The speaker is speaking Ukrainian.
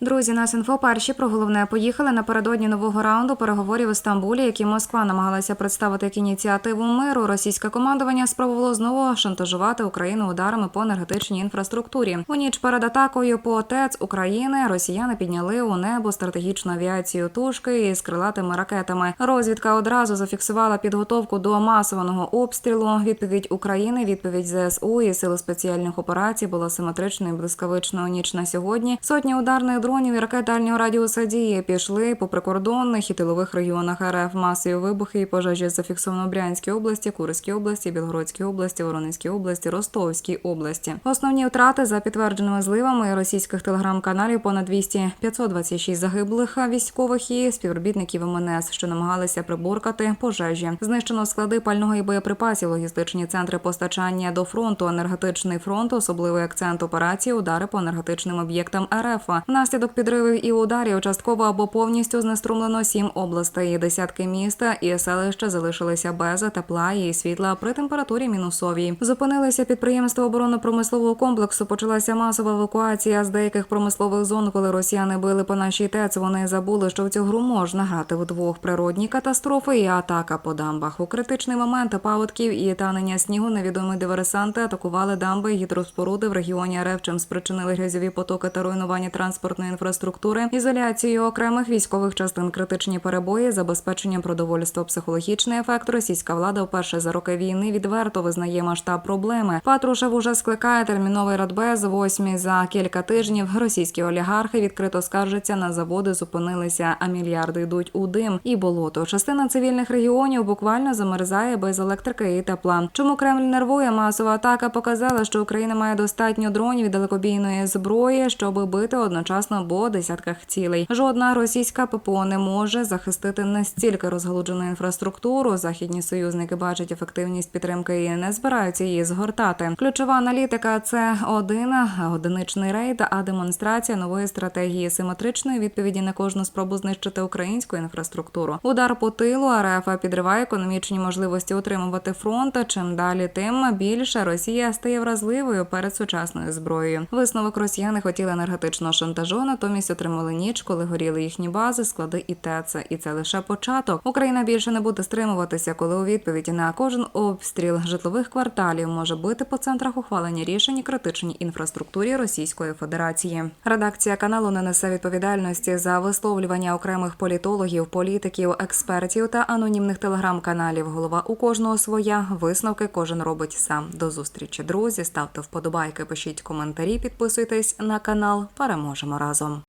Друзі, нас інфо перші про головне поїхали напередодні нового раунду переговорів у Стамбулі, які Москва намагалася представити як ініціативу миру. Російське командування спробувало знову шантажувати Україну ударами по енергетичній інфраструктурі. У ніч перед атакою по ТЕЦ України росіяни підняли у небо стратегічну авіацію тушки із крилатими ракетами. Розвідка одразу зафіксувала підготовку до масованого обстрілу. Відповідь України, відповідь ЗСУ і сили спеціальних операцій була симетричною і блискавичною ніч на сьогодні. Сотні ударних дронів і ракет дальнього радіуса дії пішли по прикордонних і тилових регіонах РФ. Масові вибухи і пожежі зафіксовано в Брянській області, Курській області, Білгородській області, Воронезькій області, Ростовській області. Основні втрати за підтвердженими зливами російських телеграм-каналів понад 200 526 загиблих військових і співробітників МНС, що намагалися приборкати пожежі. Знищено склади пального і боєприпасів, логістичні центри постачання до фронту, енергетичний фронт, особливий акцент операції, удари по енергетичним об'єктам РФ. Внаслідок підривів і ударів частково або повністю знеструмлено сім областей. Десятки міста і селища залишилися без тепла і світла при температурі мінусовій. Зупинилися підприємства оборонно-промислового комплексу. Почалася масова евакуація з деяких промислових зон, коли росіяни били по нашій ТЕЦ. Вони забули, що в цю гру можна грати вдвох. Природні катастрофи і атака по дамбах. У критичний момент паводків і танення снігу невідомі диверсанти атакували дамби і гідроспоруди в регіоні РФ, чим спричинили грязьові потоки та руйнування транспортної інфраструктури, ізоляцію окремих військових частин, критичні перебої, забезпечення продовольства, психологічний ефект. Російська влада вперше за роки війни відверто визнає масштаб проблеми. Патрушев уже скликає терміновий радбез восьмі за кілька тижнів. Російські олігархи відкрито скаржаться на заводи, зупинилися, а мільярди йдуть у дим і болото. Частина цивільних регіонів буквально замерзає без електрики і тепла. Чому Кремль нервує? Масова атака показала, що Україна має достатньо дронів і далекобійної зброї, щоб бити одночасно по десятках цілей. Жодна російська ППО не може захистити настільки розгалуджену інфраструктуру. Західні союзники бачать ефективність підтримки і не збираються її згортати. Ключова аналітика це один одиничний рейд, а демонстрація нової стратегії симетричної відповіді на кожну спробу знищити українську інфраструктуру. Удар по тилу РФ підриває економічні можливості утримувати фронт. Чим далі, тим більше Росія стає вразливою перед сучасною зброєю. Висновок росіяни хотіли енергетичного шантажу, натомість отримали ніч, коли горіли їхні бази, склади і ТЕЦ. І це лише початок. Україна більше не буде стримуватися, коли у відповіді на кожен обстріл житлових кварталів може бити по центрах ухвалення рішень критичній інфраструктурі Російської Федерації. Редакція каналу не несе відповідальності за висловлювання окремих політологів, політиків, експертів та анонімних телеграм-каналів. Голова у кожного своя висновки кожен робить сам. До зустрічі, друзі. Ставте вподобайки, пишіть коментарі, підписуйтесь на канал. Переможемо разом.